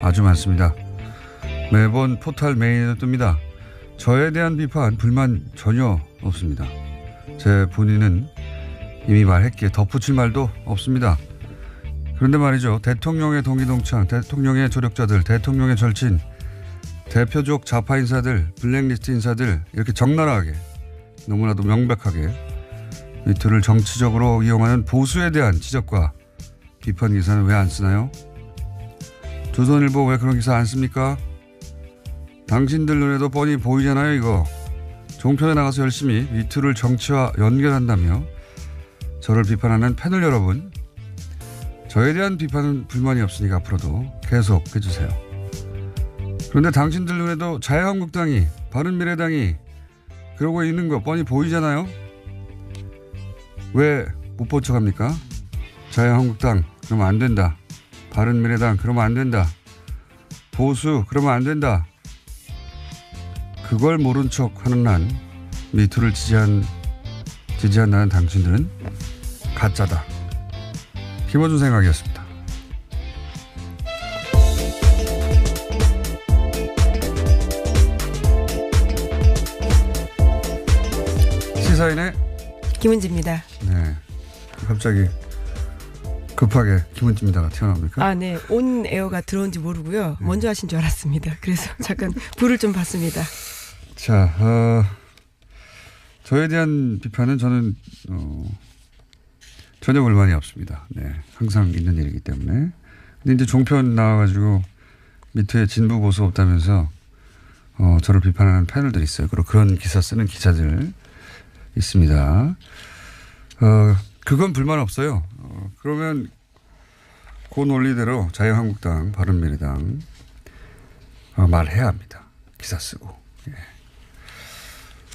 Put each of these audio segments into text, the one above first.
아주 많습니다. 매번 포탈 메인에 뜹니다. 저에 대한 비판, 불만 전혀 없습니다. 제 본인은 이미 말했기에 덧붙일 말도 없습니다. 그런데 말이죠. 대통령의 동기동창, 대통령의 조력자들, 대통령의 절친, 대표적 좌파 인사들, 블랙리스트 인사들 이렇게 적나라하게 너무나도 명백하게 미투를 정치적으로 이용하는 보수에 대한 지적과 비판 기사는 왜 안 쓰나요? 조선일보 왜 그런 기사 안 씁니까? 당신들 눈에도 뻔히 보이잖아요, 이거. 종편에 나가서 열심히 미투를 정치와 연결한다며 저를 비판하는 패널 여러분. 저에 대한 비판은 불만이 없으니까 앞으로도 계속 해주세요. 그런데 당신들 눈에도 자유한국당이, 바른미래당이 그러고 있는 거 뻔히 보이잖아요? 왜못 합니까? 자유한국당, 그러면 안 된다. 바른미래당, 그러면 안 된다. 보수, 그러면 안 된다. 그걸 모른 척 하는 난 미투를 지지한, 지지한다는 당신들은 가짜다. 김어준 생각이었습니다. 시사인의 김은지입니다. 네. 갑자기 급하게 김은지입니다가 튀어나옵니까? 아, 네. 온 에어가 들어온지 모르고요. 네. 먼저 하신 줄 알았습니다. 그래서 잠깐 불을 좀 봤습니다. 자, 어, 저에 대한 비판은 저는 어, 전혀 불만이 없습니다. 네, 항상 있는 일이기 때문에. 근데 이제 종편 나와가지고 밑에 진부 보수 없다면서 어, 저를 비판하는 패널들이 있어요. 그리고 그런 기사 쓰는 기자들 있습니다. 어, 그건 불만 없어요. 어, 그러면 그 논리대로 자유한국당, 바른미래당 어, 말해야 합니다. 기사 쓰고.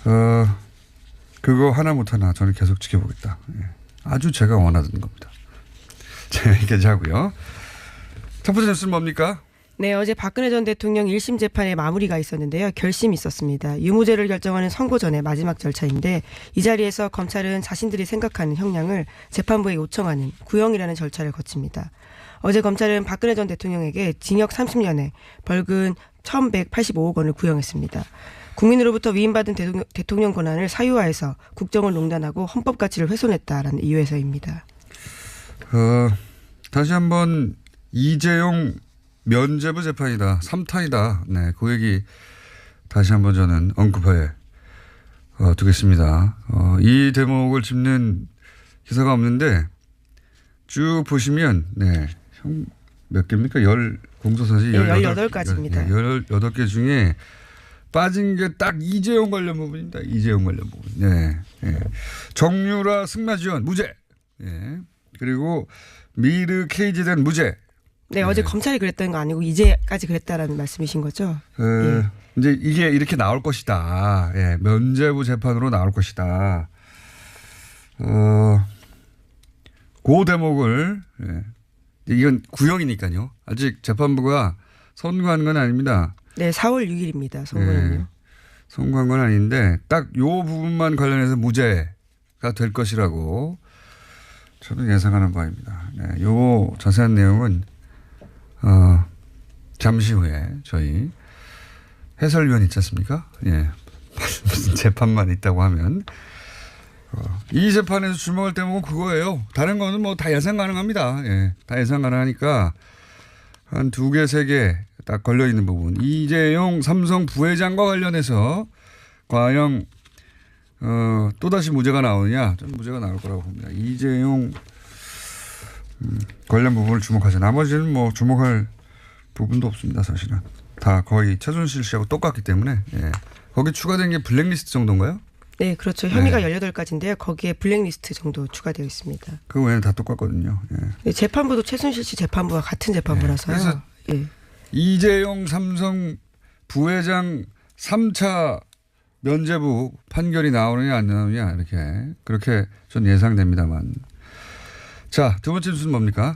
어, 그거 하나 못하나 저는 계속 지켜보겠다. 예. 아주 제가 원하던 겁니다. 자, 여기까지 하고요. 첫 번째 뉴스는 뭡니까? 네, 어제 박근혜 전 대통령 1심 재판의 마무리가 있었는데요. 결심이 있었습니다. 유무죄를 결정하는 선고 전의 마지막 절차인데 이 자리에서 검찰은 자신들이 생각하는 형량을 재판부에 요청하는 구형이라는 절차를 거칩니다. 어제 검찰은 박근혜 전 대통령에게 징역 30년에 벌금 1,185억 원을 구형했습니다. 국민으로부터 위임받은 대통령, 대통령 권한을 사유화해서 국정을 농단하고 헌법 가치를 훼손했다라는 이유에서입니다. 어, 다시 한번 이재용 면죄부 재판이다. 3탄이다. 네, 그 얘기 다시 한번 저는 언급해 어, 두겠습니다. 어, 이 대목을 짚는 기사가 없는데 쭉 보시면 네, 형 몇 개입니까? 열 공소사실 네, 18 18가지입니다. 네, 18개 중에 빠진 게 딱 이재용 관련 부분입니다. 이재용 관련 부분. 네. 네. 정유라 승마 지원 무죄. 예. 그리고 미르 케이지된 무죄. 네, 어제 검찰이 그랬던 거 아니고 이제까지 그랬다라는 말씀이신 거죠? 그 이제 이게 이렇게 나올 것이다. 예. 면죄부 재판으로 나올 것이다. 어, 그 대목을 예. 이건 구형이니까요. 아직 재판부가 선고한 건 아닙니다. 네, 4월 6일입니다. 선거는요. 네. 선고한 건 아닌데 딱 요 부분만 관련해서 무죄가 될 것이라고 저는 예상하는 바입니다. 네, 요 자세한 내용은 어 잠시 후에 저희 해설위원 있지 않습니까? 예. 무슨 재판만 있다고 하면 어, 이 재판에서 주목할 대목은 그거예요. 다른 거는 뭐 다 예상 가능합니다. 예. 다 예상 가능하니까 한 두 개, 세 개 딱 걸려 있는 부분. 이재용 삼성 부회장과 관련해서 과연 어, 또다시 무죄가 나오느냐? 좀 무죄가 나올 거라고 봅니다. 이재용 음, 관련 부분을 주목하죠. 나머지는 뭐 주목할 부분도 없습니다. 사실은 다 거의 최순실 씨하고 똑같기 때문에 예. 거기 추가된 게 블랙리스트 정도인가요? 네, 그렇죠. 혐의가 네. 18가지인데요. 거기에 블랙리스트 정도 추가되어 있습니다. 그 외에는 다 똑같거든요. 예. 네, 재판부도 최순실 씨 재판부와 같은 재판부라서요. 네, 그래서 예. 이재용 삼성 부회장 3차 면제부 판결이 나오느냐 안 나오느냐 이렇게 그렇게 전 예상됩니다만 자 두 번째 뉴스는 뭡니까?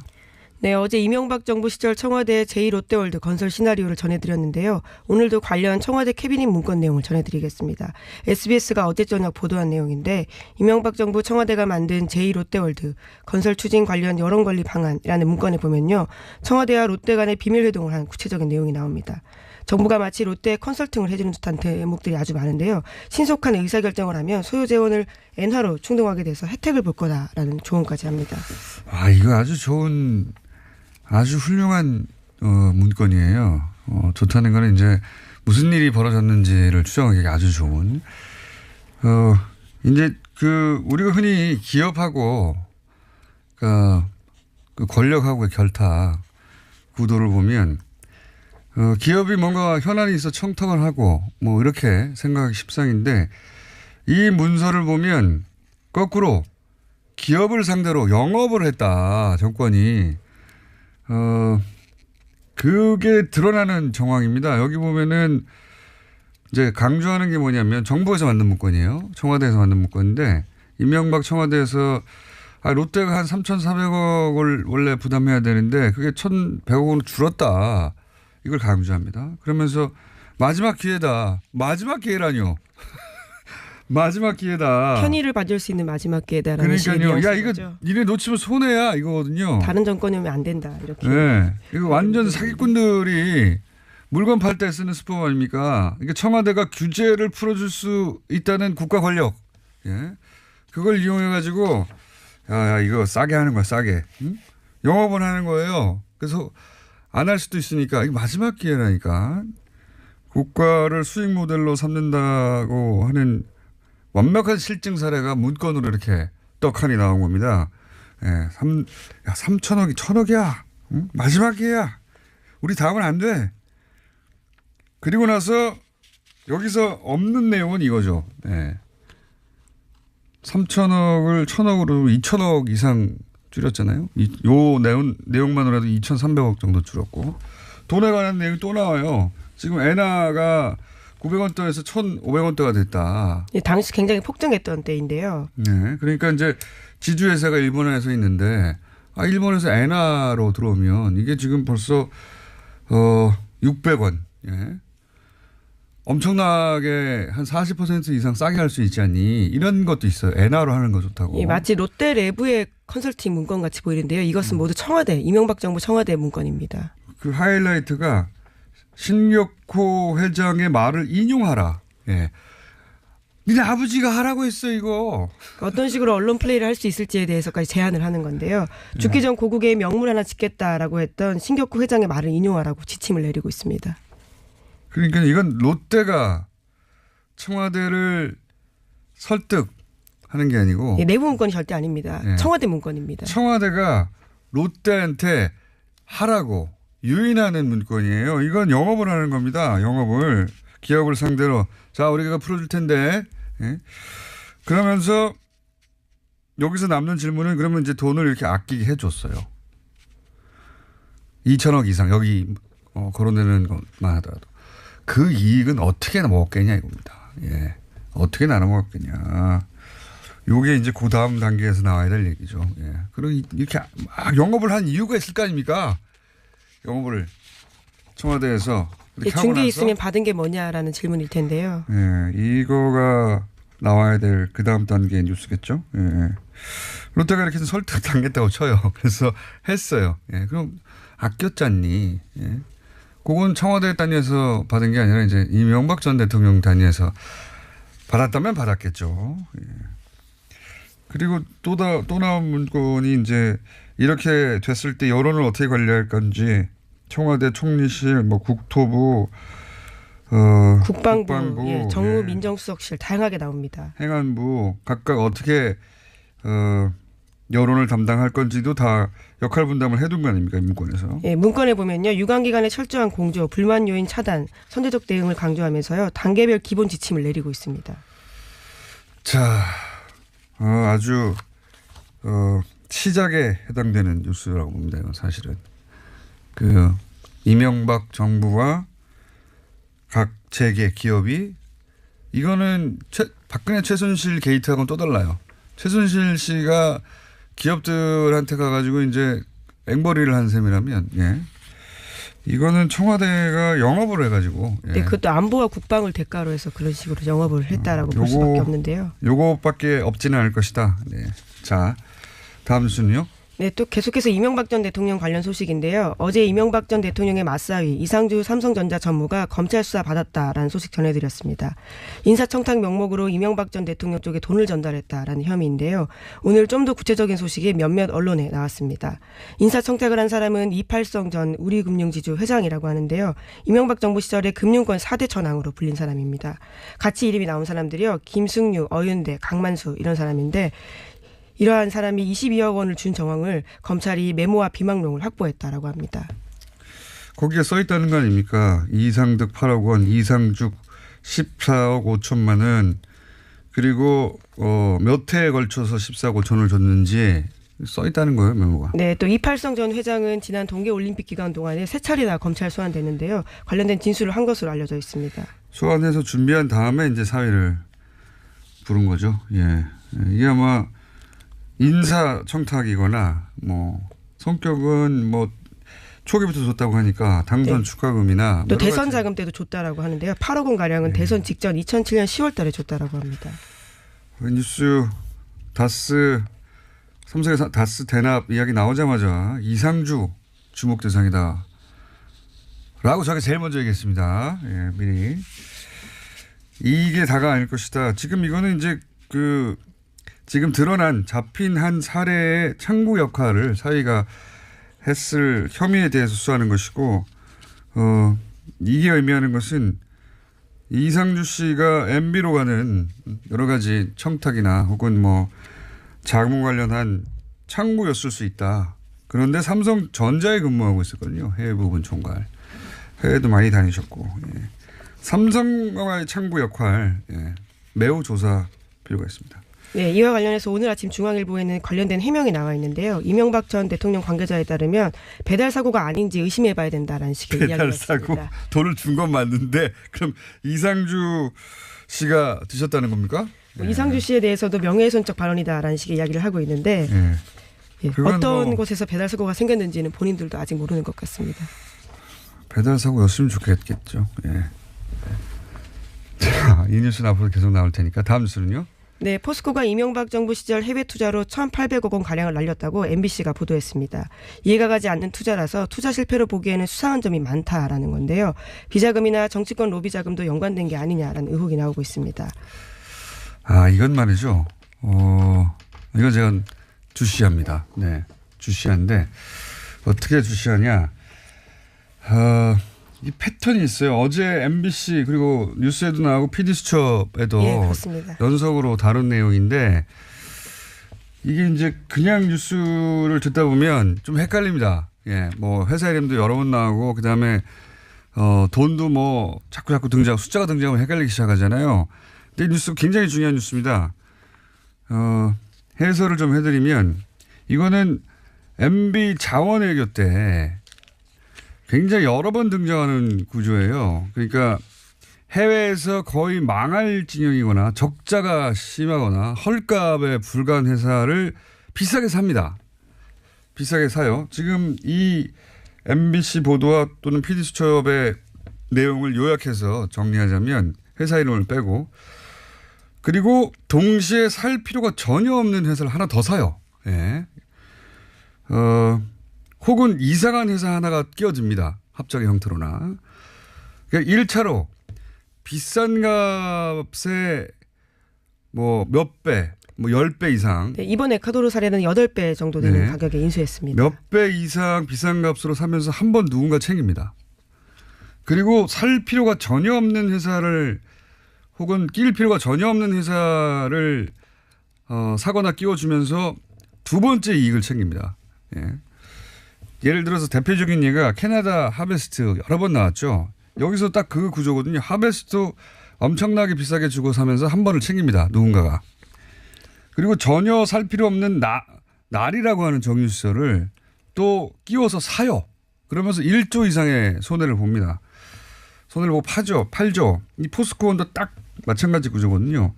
네, 어제 이명박 정부 시절 청와대 제2롯데월드 건설 시나리오를 전해드렸는데요. 오늘도 관련 청와대 캐비닛 문건 내용을 전해드리겠습니다. SBS가 어제 저녁 보도한 내용인데 이명박 정부 청와대가 만든 제2롯데월드 건설 추진 관련 여론 관리 방안이라는 문건에 보면요. 청와대와 롯데 간의 비밀 회동을 한 구체적인 내용이 나옵니다. 정부가 마치 롯데에 컨설팅을 해주는 듯한 대목들이 아주 많은데요. 신속한 의사결정을 하면 소유 재원을 엔화로 충동하게 돼서 혜택을 볼 거다라는 조언까지 합니다. 아, 이거 아주 좋은, 아주 훌륭한, 어, 문건이에요. 어, 좋다는 거는 이제 무슨 일이 벌어졌는지를 추정하기 아주 좋은. 어, 이제 그, 우리가 흔히 기업하고, 그, 그 권력하고의 결탁 구도를 보면, 어, 기업이 뭔가 현안이 있어 청탁을 하고, 뭐, 이렇게 생각하기 십상인데, 이 문서를 보면, 거꾸로, 기업을 상대로 영업을 했다 정권이 어 그게 드러나는 정황입니다. 여기 보면은 이제 강조하는 게 뭐냐면 정부에서 만든 문건이에요. 청와대에서 만든 문건인데 이명박 청와대에서 아, 롯데가 한 3,400억을 원래 부담해야 되는데 그게 1,100억 원으로 줄었다. 이걸 강조합니다. 그러면서 마지막 기회다. 마지막 기회라뇨. 마지막 기회다. 편의를 받을 수 있는 마지막 기회다라는 그러니까요. 야 이거 거죠. 니네 놓치면 손해야 이거거든요. 다른 정권이면 안 된다 이렇게. 네. 이거 완전 사기꾼들이 물건 팔 때 쓰는 수법 아닙니까? 이게 청와대가 규제를 풀어줄 수 있다는 국가 권력. 예. 그걸 이용해 가지고 야, 야 이거 싸게 하는 거야 싸게. 응? 영업을 하는 거예요. 그래서 안 할 수도 있으니까 이게 마지막 기회라니까. 국가를 수익 모델로 삼는다고 하는 완벽한 실증 사례가 문건으로 이렇게 떡하니 나온 겁니다. 예, 3, 야, 3천억이 천억이야. 응? 마지막 기회야. 우리 다음은 안 돼. 그리고 나서 여기서 없는 내용은 이거죠. 예. 3천억을 천억으로 2천억 이상 줄였잖아요. 이, 요 내용, 내용만으로도 2,300억 정도 줄었고 돈에 관한 내용이 또 나와요. 지금 엔화가 900원대에서 1,500원대가 됐다. 예, 당시 굉장히 폭등했던 때인데요. 네. 그러니까 이제 지주회사가 일본에서 있는데, 아, 일본에서 엔화로 들어오면 이게 지금 벌써, 어, 600원. 예. 엄청나게 한 40% 이상 싸게 할 수 있지 않니? 이런 것도 있어요. 엔화로 하는 거 좋다고. 예, 마치 롯데 내부의 컨설팅 문건 같이 보이는데요. 이것은 음. 모두 청와대 이명박 정부 청와대 문건입니다. 그 하이라이트가 신격호 회장의 말을 인용하라. 예. 니네 아버지가 하라고 했어, 이거. 어떤 식으로 언론 플레이를 할 수 있을지에 대해서까지 제안을 하는 건데요. 네. 죽기 전 고국에 명물 하나 짓겠다라고 했던 신격구 회장의 말을 인용하라고 지침을 내리고 있습니다. 그러니까 이건 롯데가 청와대를 설득하는 게 아니고 예, 내부 문건이 절대 아닙니다. 예. 청와대 문건입니다. 청와대가 롯데한테 하라고 유인하는 문건이에요. 이건 영업을 하는 겁니다. 영업을 기업을 상대로 자 우리가 풀어줄 텐데 예? 그러면서 여기서 남는 질문은 그러면 이제 돈을 이렇게 아끼게 해줬어요. 2천억 이상 여기 어, 거론되는 것만 하더라도 그 이익은 어떻게 먹었겠냐 이겁니다. 예, 어떻게 나눠 먹었겠냐. 요게 이제 그 다음 단계에서 나와야 될 얘기죠. 예. 그리고 이렇게 막 영업을 한 이유가 있을 거 아닙니까? 영업을 청와대에서 하고 중개 있으면 받은 게 뭐냐라는 질문일 텐데요. 예, 이거가 나와야 될 그 다음 단계 뉴스겠죠. 예, 예. 롯데가 이렇게 설득 당했다고 쳐요. 그래서 했어요. 예, 그럼 아꼈잖니. 예. 그건 청와대 단위에서 받은 게 아니라 이제 이명박 전 대통령 단위에서 받았다면 받았겠죠. 예. 그리고 또, 다, 또 나온 문건이 이제 이렇게 됐을 때 여론을 어떻게 관리할 건지 청와대 총리실, 뭐 국토부, 어, 국방부, 국방부, 예, 정무 예. 민정수석실 다양하게 나옵니다. 행안부 각각 어떻게 어, 여론을 담당할 건지도 다 역할 분담을 해둔 거 아닙니까 이 문건에서. 예, 문건에 보면요. 유관기관의 철저한 공조, 불만 요인 차단, 선제적 대응을 강조하면서요. 단계별 기본 지침을 내리고 있습니다. 자, 어, 아주 어, 시작에 해당되는 뉴스라고 봅니다. 사실은 그 이명박 정부와 각 재계 기업이 이거는 최, 박근혜 최순실 게이트하고는 또 달라요. 최순실 씨가 기업들한테 가가지고 이제 앵벌이를 한 셈이라면 예. 이거는 청와대가 영업을 해가지고 예. 네, 그것도 안보와 국방을 대가로 해서 그런 식으로 영업을 했다라고 볼 요거- 수밖에 없는데요. 요거밖에 없지는 않을 것이다. 네. 자 다음 뉴스는요. 네, 또 계속해서 이명박 전 대통령 관련 소식인데요. 어제 이명박 전 대통령의 맞사위 이상주 삼성전자 전무가 검찰 수사 받았다라는 소식 전해드렸습니다. 인사청탁 명목으로 이명박 전 대통령 쪽에 돈을 전달했다라는 혐의인데요. 오늘 좀 더 구체적인 소식이 몇몇 언론에 나왔습니다. 인사청탁을 한 사람은 이팔성 전 우리금융지주 회장이라고 하는데요. 이명박 정부 시절에 금융권 4대 천왕으로 불린 사람입니다. 같이 이름이 나온 사람들이요. 김승유, 어윤대, 강만수 이런 사람인데 이러한 사람이 22억 원을 준 정황을 검찰이 메모와 비망록을 확보했다라고 합니다. 거기에 써 있다는 거 아닙니까? 이상득 8억 원, 이상죽 14억 5천만 원, 그리고 어, 몇 회에 걸쳐서 14억 5천을 줬는지 써 있다는 거예요, 메모가. 네, 또 이팔성 전 회장은 지난 동계 올림픽 기간 동안에 세 차례나 검찰 소환됐는데요. 관련된 진술을 한 것으로 알려져 있습니다. 소환해서 준비한 다음에 이제 사회를 부른 거죠. 예. 이게 아마 인사 청탁이거나 뭐 성격은 뭐 초기부터 줬다고 하니까 당선 네. 축하금이나 또 여러 대선 가지 자금 때도 줬다라고 하는데요. 8억 원 가량은 대선 직전 2007년 10월 달에 줬다라고 합니다. 뉴스 다스 삼성의 사- 다스 대납 이야기 나오자마자 이상주 주목 대상이다. 라고 저게 제일 먼저 얘기했습니다. 예, 미리. 이게 다가 아닐 것이다. 지금 이거는 이제 그 지금 드러난 잡힌 한 사례의 창구 역할을 사위가 했을 혐의에 대해서 수사하는 것이고, 어, 이게 의미하는 것은 이상주 씨가 MB로 가는 여러 가지 청탁이나 혹은 뭐 자금 관련한 창구였을 수 있다. 그런데 삼성전자에 근무하고 있었거든요. 해외 부분 총괄. 해외도 많이 다니셨고. 예. 삼성과의 창구 역할 예. 매우 조사 필요가 있습니다. 네, 이와 관련해서 오늘 아침 중앙일보에는 관련된 해명이 나와 있는데요. 이명박 전 대통령 관계자에 따르면 배달 사고가 아닌지 의심해봐야 된다라는 식의 이야기가 배달 사고 있습니다. 돈을 준 건 맞는데 그럼 이상주 씨가 드셨다는 겁니까? 뭐 이상주 씨에 대해서도 명예훼손적 발언이다라는 식의 이야기를 하고 있는데 예. 예, 그건 어떤 뭐- 곳에서 배달 사고가 생겼는지는 본인들도 아직 모르는 것 같습니다. 배달 사고였으면 좋겠겠죠. 예. 자, 이 뉴스는 앞으로 계속 나올 테니까 다음 뉴스는요. 네, 포스코가 이명박 정부 시절 해외 투자로 1,800억 원 가량을 날렸다고 MBC가 보도했습니다. 이해가 가지 않는 투자라서 투자 실패로 보기에는 수상한 점이 많다라는 건데요. 비자금이나 정치권 로비 자금도 연관된 게 아니냐라는 의혹이 나오고 있습니다. 아, 이건 말이죠. 어, 이건 제가 주시합니다. 네. 주시한데, 어떻게 주시하냐. 어, 이 패턴이 있어요. 어제 MBC, 그리고 뉴스에도 나오고 PD수첩에도 예. 연속으로 다룬 내용인데, 이게 이제 그냥 뉴스를 듣다 보면 좀 헷갈립니다. 예, 뭐 회사 이름도 여러 번 나오고, 그 다음에 어, 돈도 뭐 자꾸 자꾸 등장, 숫자가 등장하면 헷갈리기 시작하잖아요. 근데 이 뉴스 굉장히 중요한 뉴스입니다. 어, 해설을 좀 해드리면 이거는 MB 자원외교 때 굉장히 여러 번 등장하는 구조예요. 그러니까 해외에서 거의 망할 진영이거나 적자가 심하거나 헐값에 불과한 회사를 비싸게 삽니다. 비싸게 사요. 지금 이 MBC 보도와 또는 PD수첩의 내용을 요약해서 정리하자면 회사 이름을 빼고 그리고 동시에 살 필요가 전혀 없는 회사를 하나 더 사요. 예. 어, 혹은 이상한 회사 하나가 끼어집니다. 합작의 형태로나. 그러니까 1차로 비싼 값에 뭐 몇 배, 뭐 10배 이상 네, 이번 에콰도르 사례는 8배 정도 되는 네. 가격에 인수했습니다. 몇 배 이상 비싼 값으로 사면서 한 번 누군가 챙깁니다. 그리고 살 필요가 전혀 없는 회사를 혹은 끼일 필요가 전혀 없는 회사를 어, 사거나 끼워주면서 두 번째 이익을 챙깁니다. 예. 예를 들어서 대표적인 예가 캐나다 하베스트 여러 번 나왔죠. 여기서 딱 그 구조거든요. 하베스트 엄청나게 비싸게 주고 사면서 한 번을 챙깁니다. 누군가가. 그리고 전혀 살 필요 없는 나, 날이라고 하는 정유시설을 또 끼워서 사요. 그러면서 1조 이상의 손해를 봅니다. 손해를 보고 파죠. 팔죠. 이 포스코원도 딱 마찬가지 구조거든요.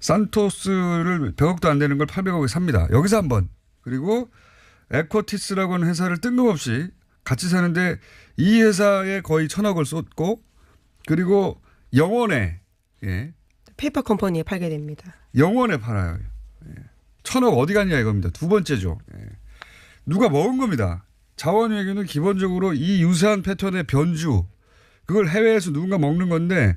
산토스를 100억도 안 되는 걸 800억에 삽니다. 여기서 한 번. 그리고 에코티스라고 하는 회사를 뜬금없이 같이 사는데 이 회사에 거의 천억을 쏟고 그리고 영원에 예, 페이퍼 컴퍼니에 팔게 됩니다. 영원에 팔아요. 예. 천억 어디 갔냐 이겁니다. 두 번째죠. 예. 누가 먹은 겁니다. 자원외교는 기본적으로 이 유사한 패턴의 변주 그걸 해외에서 누군가 먹는 건데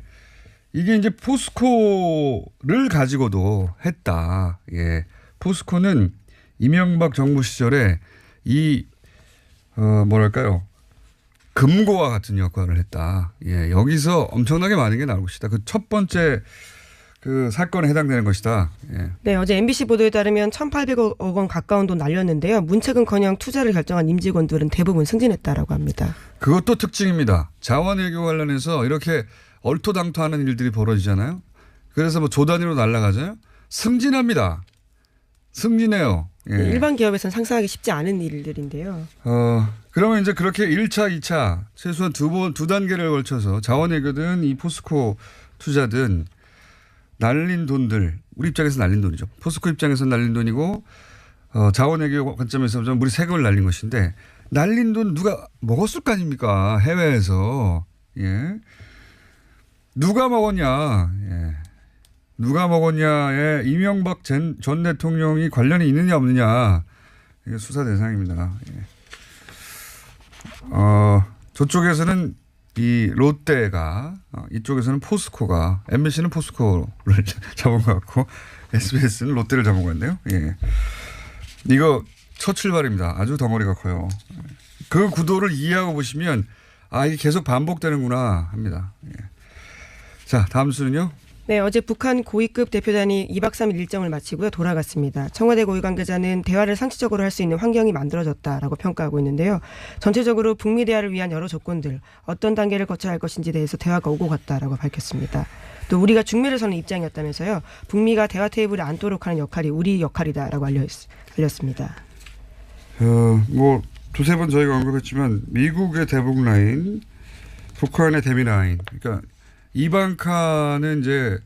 이게 이제 포스코를 가지고도 했다. 예. 포스코는 이명박 정부 시절에 이, 어, 뭐랄까요. 금고와 같은 역할을 했다. 예. 여기서 엄청나게 많은 게 나올 것이다. 그 첫 번째 그 사건에 해당되는 것이다. 예. 네, 어제 MBC 보도에 따르면 1,800억 원 가까운 돈 날렸는데요. 문책은커녕 투자를 결정한 임직원들은 대부분 승진했다라고 합니다. 그것도 특징입니다. 자원외교 관련해서 이렇게 얼토당토하는 일들이 벌어지잖아요. 그래서 뭐 조단위로 날아가잖아요. 승진합니다. 승진해요. 예. 일반 기업에서는 상상하기 쉽지 않은 일들인데요. 어, 그러면 이제 그렇게 1차, 2차 최소한 두 번, 두 단계를 걸쳐서 자원외교든 이 포스코 투자든 날린 돈들, 우리 입장에서 날린 돈이죠. 포스코 입장에서 날린 돈이고, 어, 자원외교 관점에서 보면 우리 세금을 날린 것인데, 날린 돈 누가 먹었을 거 아닙니까? 해외에서. 예. 누가 먹었냐. 예. 누가 먹었냐에 이명박 전, 전 대통령이 관련이 있느냐 없느냐. 이게 수사 대상입니다. 예. 어, 저쪽에서는 이 롯데가 어, 이쪽에서는 포스코가 MBC는 포스코를 잡은 것 같고 SBS는 롯데를 잡은 것 같네요. 예. 이거 첫 출발입니다. 아주 덩어리가 커요. 그 구도를 이해하고 보시면 아 이게 계속 반복되는구나 합니다. 예. 자 다음 수는요. 네, 어제 북한 고위급 대표단이 2박 3일 일정을 마치고요. 돌아갔습니다. 청와대 고위 관계자는 대화를 상시적으로 할 수 있는 환경이 만들어졌다라고 평가하고 있는데요. 전체적으로 북미 대화를 위한 여러 조건들, 어떤 단계를 거쳐야 할 것인지 대해서 대화가 오고 갔다라고 밝혔습니다. 또 우리가 중매를 서는 입장이었다면서요. 북미가 대화 테이블에 앉도록 하는 역할이 우리 역할이다라고 알렸, 알렸습니다. 어, 뭐 두세 번 저희가 언급했지만 미국의 대북 라인, 북한의 대미 라인. 그러니까 이방카는 이제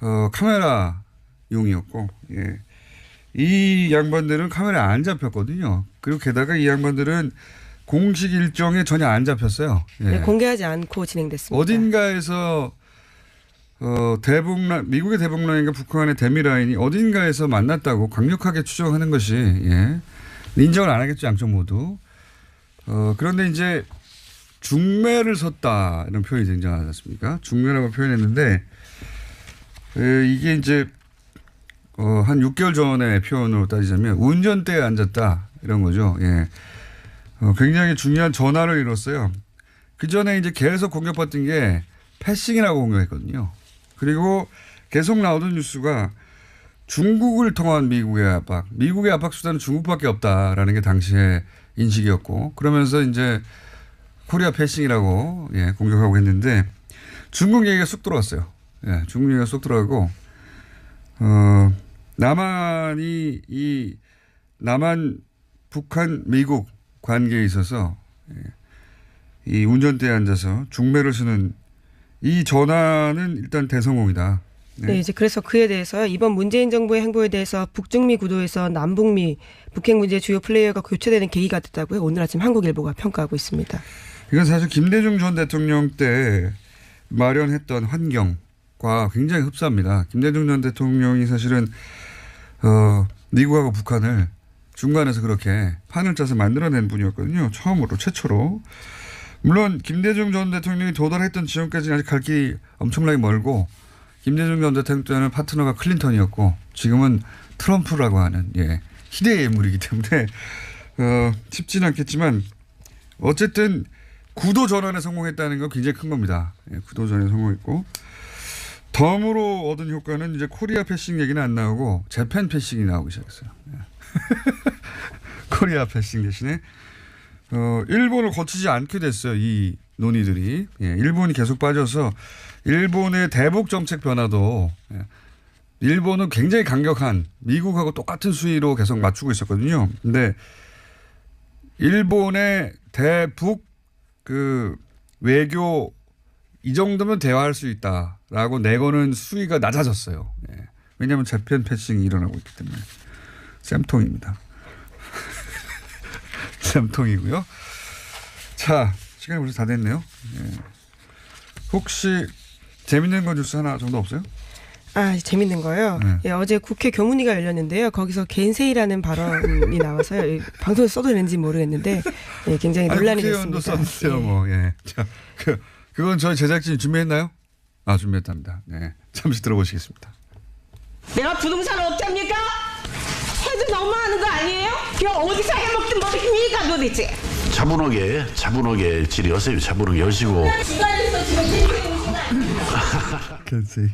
어, 카메라용이었고, 예. 이 양반들은 카메라에 안 잡혔거든요. 그리고 게다가 이 양반들은 공식 일정에 전혀 안 잡혔어요. 예. 네, 공개하지 않고 진행됐습니다. 어딘가에서 어, 대북 라 미국의 대북 라인과 북한의 대미 라인이 어딘가에서 만났다고 강력하게 추정하는 것이 예. 인정을 안 하겠죠 양쪽 모두. 어, 그런데 이제 중매를 섰다 이런 표현이 등장하지 않습니까? 중매라고 표현했는데 에, 이게 이제 어, 한 6개월 전의 표현으로 따지자면 운전대에 앉았다 이런 거죠. 예. 어, 굉장히 중요한 전화를 이뤘어요. 그 전에 이제 계속 공격받던 게 패싱이라고 공격했거든요. 그리고 계속 나오던 뉴스가 중국을 통한 미국의 압박, 미국의 압박 수단은 중국밖에 없다라는 게 당시의 인식이었고 그러면서 이제 코리아 패싱이라고 예, 공격하고 했는데 중국 얘기가 쑥 들어왔어요. 예, 중국 얘기가 쑥 들어가고 어, 남한이 이 남한 북한 미국 관계에 있어서 예, 이 운전대에 앉아서 중매를 쓰는 이 전화는 일단 대성공이다. 네. 이제 그래서 그에 대해서 이번 문재인 정부의 행보에 대해서 북중미 구도에서 남북미 북핵 문제 주요 플레이어가 교체되는 계기가 됐다고요. 오늘 아침 한국일보가 평가하고 있습니다. 이건 사실 김대중 전 대통령 때 마련했던 환경과 굉장히 흡사합니다. 김대중 전 대통령이 사실은 어, 미국하고 북한을 중간에서 그렇게 판을 짜서 만들어낸 분이었거든요. 처음으로 최초로. 물론 김대중 전 대통령이 도달했던 지점까지는 아직 갈 길이 엄청나게 멀고 김대중 전 대통령 때는 파트너가 클린턴이었고 지금은 트럼프라고 하는 예, 희대의 인물이기 때문에 어, 쉽지는 않겠지만 어쨌든 구도 전환에 성공했다는 건 굉장히 큰 겁니다. 예, 구도 전환에 성공했고 덤으로 얻은 효과는 이제 코리아 패싱 얘기는 안 나오고 재팬 패싱이 나오기 시작했어요. 예. 코리아 패싱 대신에 어, 일본을 거치지 않게 됐어요. 이 논의들이. 예, 일본이 계속 빠져서 일본의 대북 정책 변화도 예, 일본은 굉장히 강력한 미국하고 똑같은 수위로 계속 맞추고 있었거든요. 근데 일본의 대북 그 외교 이 정도면 대화할 수 있다라고 내거는 수위가 낮아졌어요. 예. 왜냐하면 재편 패싱이 일어나고 있기 때문에 쌤통입니다. 삼통이고요. 자, 시간이 벌써 다 됐네요. 예. 혹시 재밌는 거 뉴스 하나 정도 없어요? 아, 재밌는 거요. 네. 예, 어제 국회 교문위가 열렸는데요. 거기서 겐세이라는 발언이 나와서요. 이 방송에 써도 되는지 모르겠는데 예, 굉장히 아니, 논란이 국회의원도 됐습니다. 썼어요, 예. 뭐. 예. 자, 그, 그건 저희 제작진이 준비했나요? 아, 준비했답니다. 네. 잠시 들어보시겠습니다. 내가 부동산 업자입니까? 해도 너무하는 거 아니에요? 그냥 어디서 해먹든 뭐입니까 도대체? 차분하게 차분하게 질의하세요. 차분하게 하시고 집안에서 지금 생기는 오신 거 아니에요? 견세.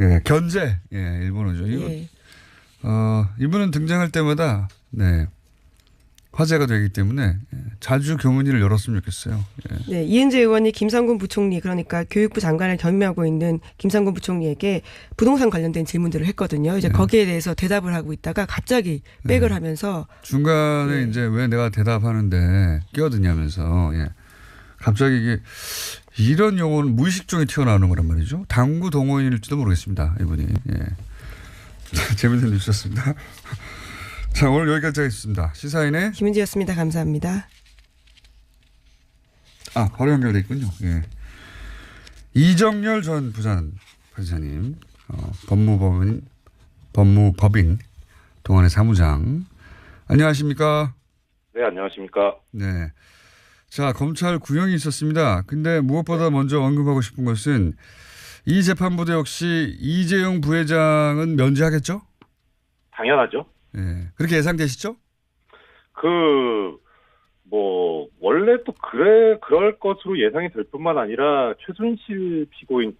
예, 견제. 예, 일본어죠. 이거, 예. 어, 이분은 등장할 때마다, 네. 화제가 되기 때문에 예, 자주 교문위를 열었으면 좋겠어요. 예. 네, 이은재 의원이 김상곤 부총리 그러니까 교육부 장관을 겸임하고 있는 김상곤 부총리에게 부동산 관련된 질문들을 했거든요. 네. 이제 거기에 대해서 대답을 하고 있다가 갑자기 백을 하면서 중간에 네. 이제 왜 내가 대답하는데 끼어드냐면서 예. 갑자기 이게 이런 용어는 무의식 중에 튀어나오는 거란 말이죠. 당구 동호인일지도 모르겠습니다. 이분이. 예. 재밌는 뉴스였습니다. 자 오늘 여기까지 하겠습니다. 시사인의 김은지였습니다. 감사합니다. 아 바로 연결돼 있군요. 예. 이정열 전 부산 판사님 어, 법무법인 법무법인 동안의 사무장 안녕하십니까? 네, 안녕하십니까. 네. 자, 검찰 구형이 있었습니다. 근데 무엇보다 먼저 언급하고 싶은 것은 이 재판부도 역시 이재용 부회장은 면제하겠죠? 당연하죠. 예. 그렇게 예상되시죠? 그, 뭐, 원래 또 그래, 그럴 것으로 예상이 될 뿐만 아니라 최순실 피고인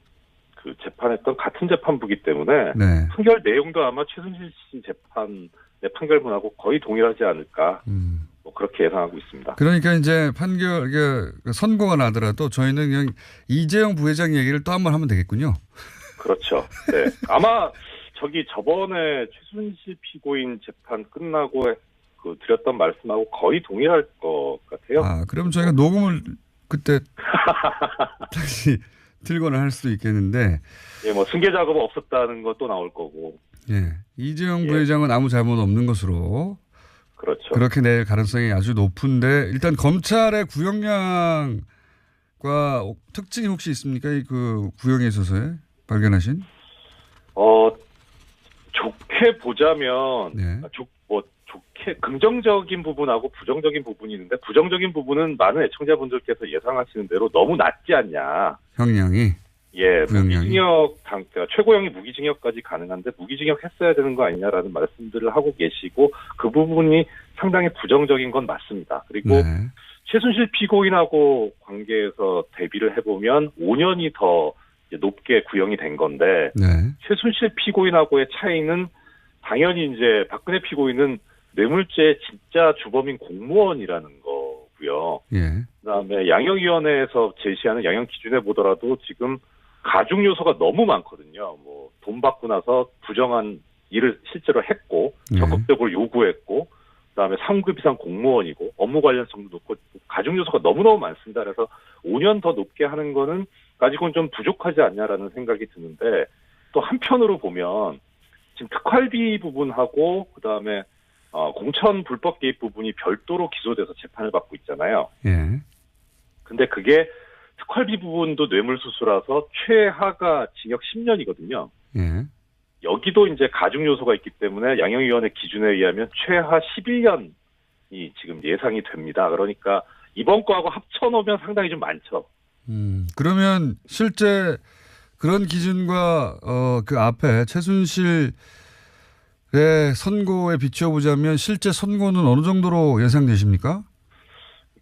그 재판했던 같은 재판부기 때문에 네. 판결 내용도 아마 최순실 씨 재판의 판결문하고 거의 동일하지 않을까. 음. 뭐 그렇게 예상하고 있습니다. 그러니까 이제 판결, 선고가 나더라도 저희는 그냥 이재용 부회장 얘기를 또 한 번 하면 되겠군요. 그렇죠. 네. 아마 저기 저번에 최순실 피고인 재판 끝나고 그 드렸던 말씀하고 거의 동일할 것 같아요. 아, 그럼 저희가 녹음을 그때 다시 들거나 할 수도 있겠는데, 예, 뭐 승계 작업 없었다는 것도 나올 거고. 예. 이재용 예. 부회장은 아무 잘못 없는 것으로 그렇죠. 그렇게 낼 가능성이 아주 높은데 일단 검찰의 구형량과 특징이 혹시 있습니까? 이그 구형에 있어서의 발견하신? 어, 좋게 보자면, 네. 아, 좋, 뭐, 좋게, 긍정적인 부분하고 부정적인 부분이 있는데, 부정적인 부분은 많은 애청자분들께서 예상하시는 대로 너무 낮지 않냐. 형량이 예, 구형량이? 무기징역, 당, 그러니까 최고형이 무기징역까지 가능한데, 무기징역 했어야 되는 거 아니냐라는 말씀들을 하고 계시고, 그 부분이 상당히 부정적인 건 맞습니다. 그리고 네. 최순실 피고인하고 관계에서 대비를 해보면 5년이 더 높게 구형이 된 건데, 네. 최순실 피고인하고의 차이는 당연히 이제 박근혜 피고인은 뇌물죄 진짜 주범인 공무원이라는 거고요. 예. 그다음에 양형위원회에서 제시하는 양형 기준에 보더라도 지금 가중 요소가 너무 많거든요. 뭐 돈 받고 나서 부정한 일을 실제로 했고 네. 적극적으로 요구했고 그다음에 3급 이상 공무원이고 업무 관련성도 높고 가중 요소가 너무너무 많습니다. 그래서 5년 더 높게 하는 거는 아직은 좀 부족하지 않냐라는 생각이 드는데 또 한편으로 보면 지금 특활비 부분하고 그다음에 어, 공천 불법 개입 부분이 별도로 기소돼서 재판을 받고 있잖아요. 예. 근데 그게 특활비 부분도 뇌물수수라서 최하가 징역 10년이거든요. 예. 여기도 이제 가중 요소가 있기 때문에 양형위원회 기준에 의하면 최하 11년이 지금 예상이 됩니다. 그러니까 이번 거하고 합쳐놓으면 상당히 좀 많죠. 음. 그러면 실제 그런 기준과 어, 그 앞에 최순실의 선고에 비춰보자면 실제 선고는 어느 정도로 예상되십니까?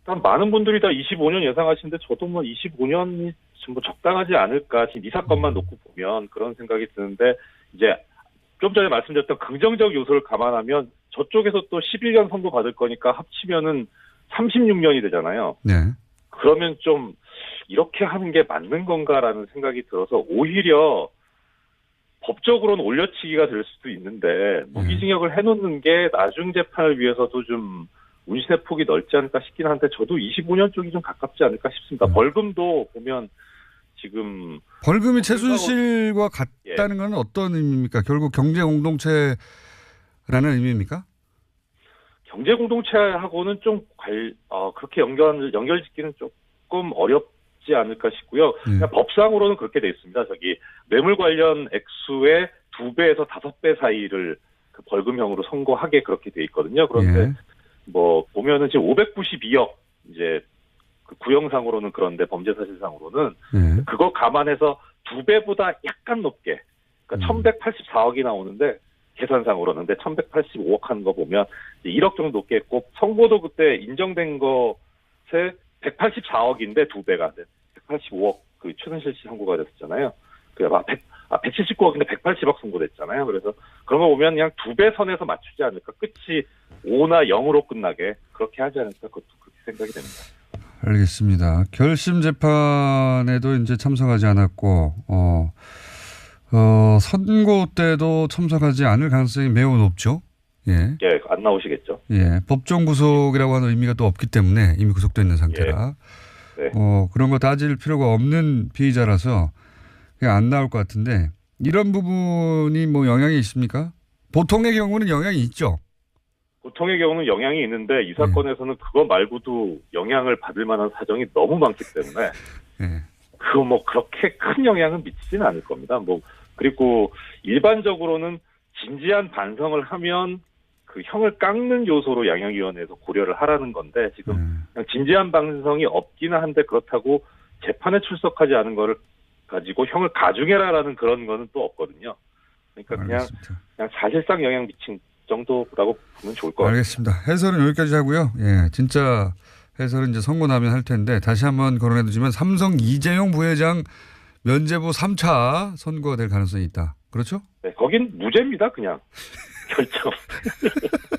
일단 많은 분들이 다 25년 예상하시는데 저도 뭐 25년이 좀뭐 적당하지 않을까 지금 이 사건만 놓고 보면 그런 생각이 드는데 이제 좀 전에 말씀드렸던 긍정적 요소를 감안하면 저쪽에서 또 11년 선고 받을 거니까 합치면은 36년이 되잖아요. 네. 그러면 좀 이렇게 하는 게 맞는 건가라는 생각이 들어서 오히려 법적으로는 올려치기가 될 수도 있는데 무기징역을 해놓는 게 나중 재판을 위해서도 좀 운신의 폭이 넓지 않을까 싶긴 한데 저도 25년 쪽이 좀 가깝지 않을까 싶습니다. 음. 벌금도 보면 지금 벌금이 최순실과 예. 같다는 건 어떤 의미입니까? 결국 경제 공동체라는 의미입니까? 경제 공동체하고는 좀 관, 어, 그렇게 연결, 연결짓기는 조금 어렵지 않을까 싶고요. 예. 법상으로는 그렇게 돼 있습니다. 저기, 뇌물 관련 액수의 두 배에서 다섯 배 사이를 그 벌금형으로 선고하게 그렇게 돼 있거든요. 그런데 예. 뭐, 보면은 지금 592억, 이제, 그 구형상으로는 그런데 범죄 사실상으로는 예. 그거 감안해서 두 배보다 약간 높게, 그러니까 음. 1184억이 나오는데, 계산상으로는. 근데 1185억 하는 거 보면, 이제 1억 정도 높게 했고, 선고도 그때 인정된 것에 184억인데 두 배가 돼. 185억 그 최순실 씨 선고가 됐었잖아요. 그, 아, 100, 아, 179억인데 180억 선고됐잖아요. 그래서 그런 거 보면 그냥 두 배 선에서 맞추지 않을까. 끝이 5나 0으로 끝나게 그렇게 하지 않을까. 그것도 그렇게 생각이 됩니다. 알겠습니다. 결심 재판에도 이제 참석하지 않았고, 어, 어, 선고 때도 참석하지 않을 가능성이 매우 높죠. 예. 예, 안 나오시겠죠. 예. 법정 구속이라고 하는 의미가 또 없기 때문에 이미 구속돼 있는 상태라. 네. 어, 그런 거 따질 필요가 없는 피의자라서 안 나올 것 같은데 이런 부분이 뭐 영향이 있습니까? 보통의 경우는 영향이 있죠. 보통의 경우는 영향이 있는데 이 사건에서는 그거 말고도 영향을 받을 만한 사정이 너무 많기 때문에 예. 그거 뭐 그렇게 큰 영향은 미치지는 않을 겁니다. 뭐 그리고 일반적으로는 진지한 반성을 하면 그 형을 깎는 요소로 양형위원회에서 고려를 하라는 건데 지금 예. 그냥 진지한 반성이 없기는 한데 그렇다고 재판에 출석하지 않은 거를 가지고 형을 가중해라라는 그런 거는 또 없거든요. 그러니까 그냥. 그냥 사실상 영향 미친 정도라고 보면 좋을 것 같아요. 알겠습니다. 해설은 여기까지 하고요. 예, 진짜 해설은 이제 선고 나면 할 텐데 다시 한번 거론해 두지만 삼성 이재용 부회장 면제부 3차 선고가 될 가능성이 있다. 그렇죠? 네, 거긴 무죄입니다, 그냥. 결정.